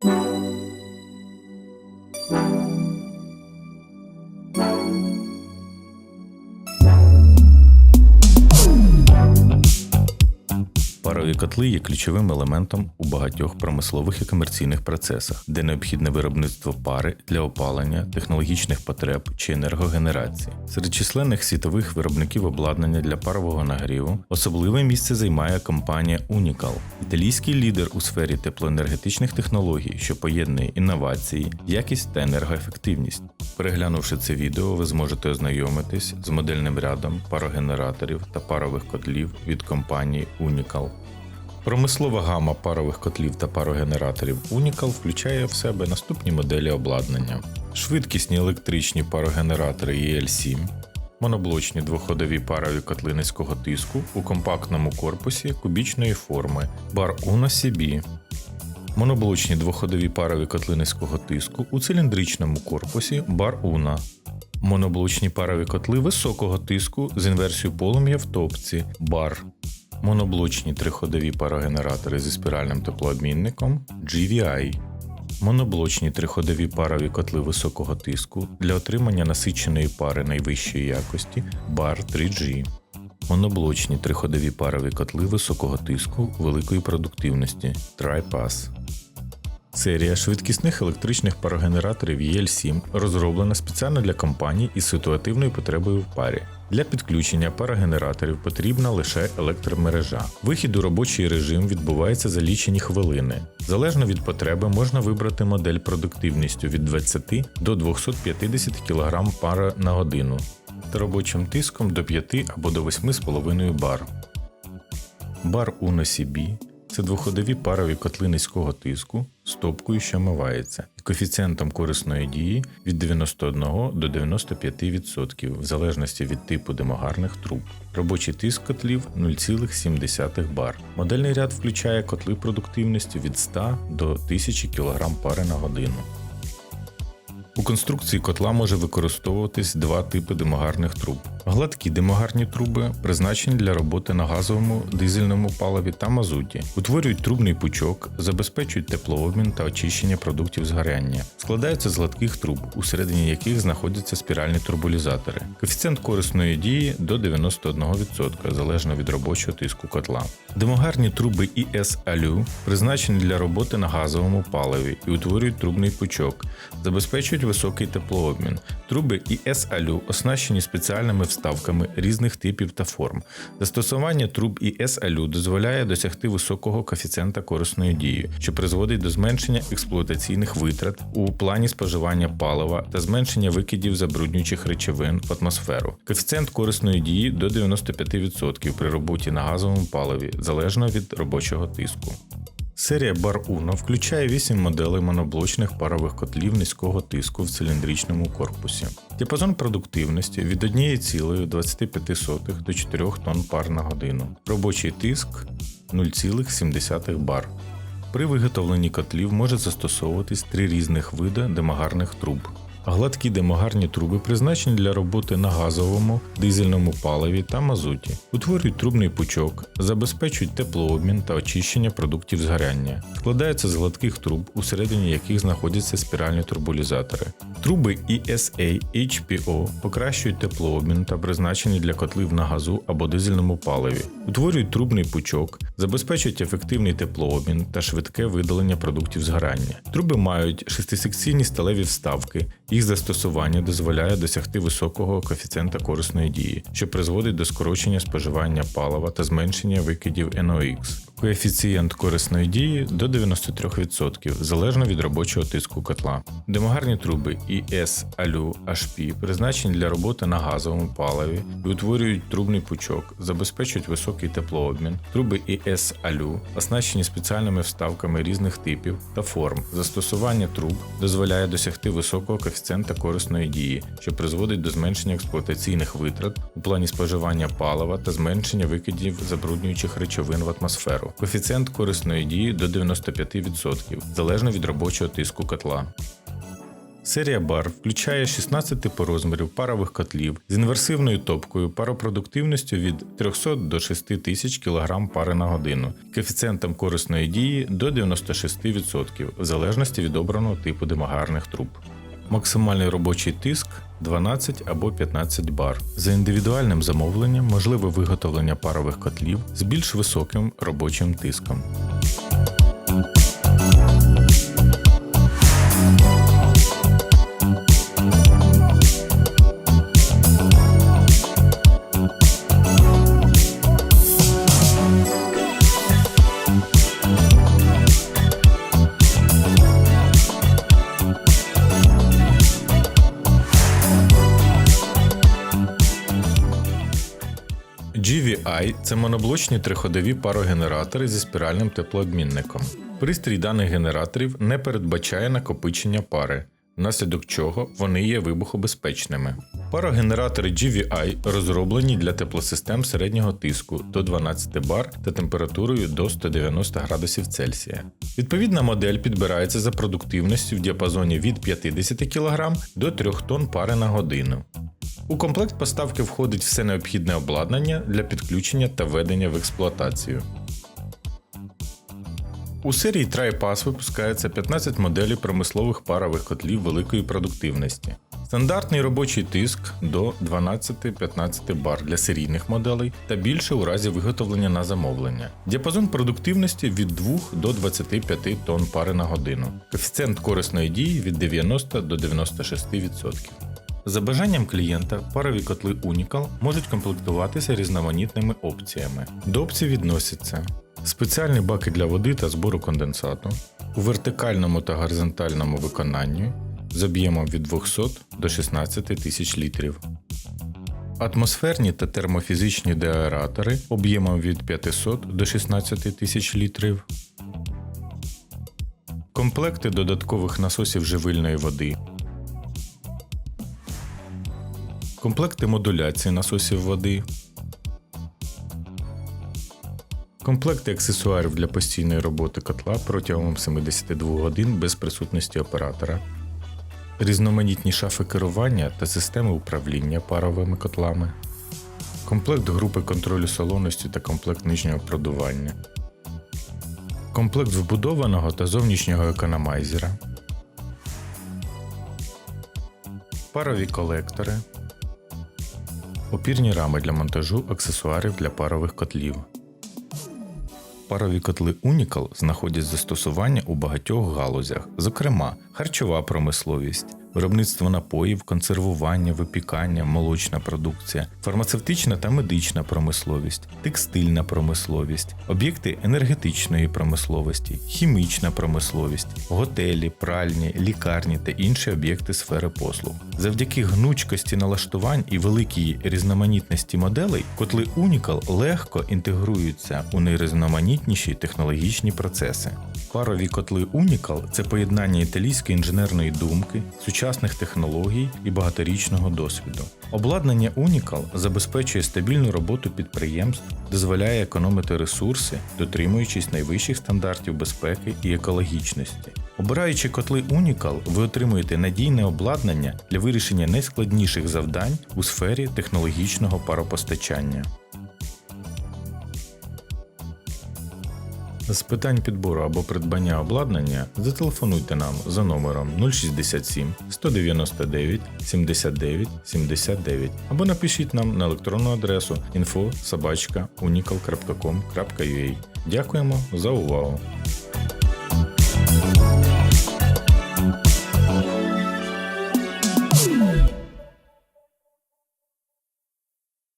Thank you. Парові котли є ключовим елементом у багатьох промислових і комерційних процесах, де необхідне виробництво пари для опалення, технологічних потреб чи енергогенерації. Серед численних світових виробників обладнання для парового нагріву особливе місце займає компанія Unical, італійський лідер у сфері теплоенергетичних технологій, що поєднує інновації, якість та енергоефективність. Переглянувши це відео, ви зможете ознайомитись з модельним рядом парогенераторів та парових котлів від компанії Unical. Промислова гама парових котлів та парогенераторів Unical включає в себе наступні моделі обладнання: швидкісні електричні парогенератори EL7, моноблочні двоходові парові котли низького тиску у компактному корпусі кубічної форми Bar Uno CB, моноблочні двоходові парові котли низького тиску у циліндричному корпусі Bar Uno, моноблочні парові котли високого тиску з інверсією полум'я в топці Bar моноблочні триходові парогенератори зі спіральним теплообмінником GVI, моноблочні триходові парові котли високого тиску для отримання насиченої пари найвищої якості BAR 3G, моноблочні триходові парові котли високого тиску великої продуктивності TriPass. Серія швидкісних електричних парогенераторів EL7 розроблена спеціально для компаній із ситуативною потребою в парі. Для підключення парогенераторів потрібна лише електромережа. Вихід у робочий режим відбувається за лічені хвилини. Залежно від потреби можна вибрати модель продуктивністю від 20 до 250 кг пара на годину та робочим тиском до 5 або до 8,5 бар. Бар Uno CB – це двоходові парові котли низького тиску з топкою, що омивається, і коефіцієнтом корисної дії від 91 до 95% в залежності від типу димогарних труб. Робочий тиск котлів 0,7 бар. Модельний ряд включає котли продуктивністю від 100 до 1000 кг пари на годину. У конструкції котла може використовуватись два типи димогарних труб. Гладкі димогарні труби призначені для роботи на газовому дизельному паливі та мазуті, утворюють трубний пучок, забезпечують теплообмін та очищення продуктів згоряння, складаються з гладких труб, усередині яких знаходяться спіральні турбулізатори. Коефіцієнт корисної дії до 91% залежно від робочого тиску котла. Димогарні труби IS Алю призначені для роботи на газовому паливі і утворюють трубний пучок, забезпечують високий теплообмін. Труби IS Алю оснащені спеціальними вставками різних типів та форм. Застосування труб IS Алю дозволяє досягти високого коефіцієнта корисної дії, що призводить до зменшення експлуатаційних витрат у плані споживання палива та зменшення викидів забруднюючих речовин в атмосферу. Коефіцієнт корисної дії до 95% при роботі на газовому паливі залежно від робочого тиску. Серія Uno включає 8 моделей моноблочних парових котлів низького тиску в циліндричному корпусі. Діапазон продуктивності від 1,25 до 4 тонн пар на годину. Робочий тиск 0,7 бар. При виготовленні котлів може застосовуватись три різних види демагарних труб. Гладкі демогарні труби призначені для роботи на газовому, дизельному паливі та мазуті, утворюють трубний пучок, забезпечують теплообмін та очищення продуктів згоряння, складаються з гладких труб, усередині яких знаходяться спіральні турбулізатори. Труби ESA HPO покращують теплообмін та призначені для котлів на газу або дизельному паливі, утворюють трубний пучок, забезпечують ефективний теплообмін та швидке видалення продуктів згорання. Труби мають шестисекційні сталеві вставки. Їх застосування дозволяє досягти високого коефіцієнта корисної дії, що призводить до скорочення споживання палива та зменшення викидів NOx. Коефіцієнт корисної дії до 93% залежно від робочого тиску котла. Демогарні труби IS Alu HP призначені для роботи на газовому паливі і утворюють трубний пучок, забезпечують високий теплообмін. Труби IS Alu оснащені спеціальними вставками різних типів та форм. Застосування труб дозволяє досягти високого коефіцієнта корисної дії, що призводить до зменшення експлуатаційних витрат у плані споживання палива та зменшення викидів забруднюючих речовин в атмосферу. Коефіцієнт корисної дії до 95% залежно від робочого тиску котла. Серія бар включає 16 типу розмірів парових котлів з інверсивною топкою, паропродуктивністю від 300 до 6 тисяч кг пари на годину, коефіцієнтом корисної дії до 96% в залежності від обраного типу демагарних труб. Максимальний робочий тиск 12 або 15 бар. За індивідуальним замовленням можливе виготовлення парових котлів з більш високим робочим тиском. Це моноблочні триходові парогенератори зі спіральним теплообмінником. Пристрій даних генераторів не передбачає накопичення пари, внаслідок чого вони є вибухобезпечними. Парогенератори GVI розроблені для теплосистем середнього тиску до 12 бар та температурою до 190 градусів Цельсія. Відповідна модель підбирається за продуктивністю в діапазоні від 50 кг до 3 тонн пари на годину. У комплект поставки входить все необхідне обладнання для підключення та введення в експлуатацію. У серії TriPass випускається 15 моделей промислових парових котлів великої продуктивності. Стандартний робочий тиск до 12-15 бар для серійних моделей та більше у разі виготовлення на замовлення. Діапазон продуктивності від 2 до 25 тонн пари на годину. Коефіцієнт корисної дії від 90 до 96%. За бажанням клієнта, парові котли Unical можуть комплектуватися різноманітними опціями. До опцій відносяться спеціальні баки для води та збору конденсату у вертикальному та горизонтальному виконанні з об'ємом від 200 до 16 тисяч літрів. Атмосферні та термофізичні деаератори об'ємом від 500 до 16 тисяч літрів. Комплекти додаткових насосів живильної води комплекти модуляції насосів води, комплекти аксесуарів для постійної роботи котла протягом 72 годин без присутності оператора, різноманітні шафи керування та системи управління паровими котлами, комплект групи контролю солоності та комплект нижнього продування, комплект вбудованого та зовнішнього економайзера. Парові колектори, опірні рами для монтажу аксесуарів для парових котлів. Парові котли Unical знаходять застосування у багатьох галузях, зокрема, харчова промисловість, виробництво напоїв, консервування, випікання, молочна продукція, фармацевтична та медична промисловість, текстильна промисловість, об'єкти енергетичної промисловості, хімічна промисловість, готелі, пральні, лікарні та інші об'єкти сфери послуг. Завдяки гнучкості налаштувань і великій різноманітності моделей, котли Unical легко інтегруються у найрізноманітніші технологічні процеси. Парові котли Unical – це поєднання італійської інженерної думки, сучасних технологій і багаторічного досвіду. Обладнання Unical забезпечує стабільну роботу підприємств, дозволяє економити ресурси, дотримуючись найвищих стандартів безпеки і екологічності. Обираючи котли Unical, ви отримуєте надійне обладнання для вирішення найскладніших завдань у сфері технологічного паропостачання. З питань підбору або придбання обладнання зателефонуйте нам за номером 067 199 79 79 або напишіть нам на електронну адресу info.unical.com.ua. Дякуємо за увагу!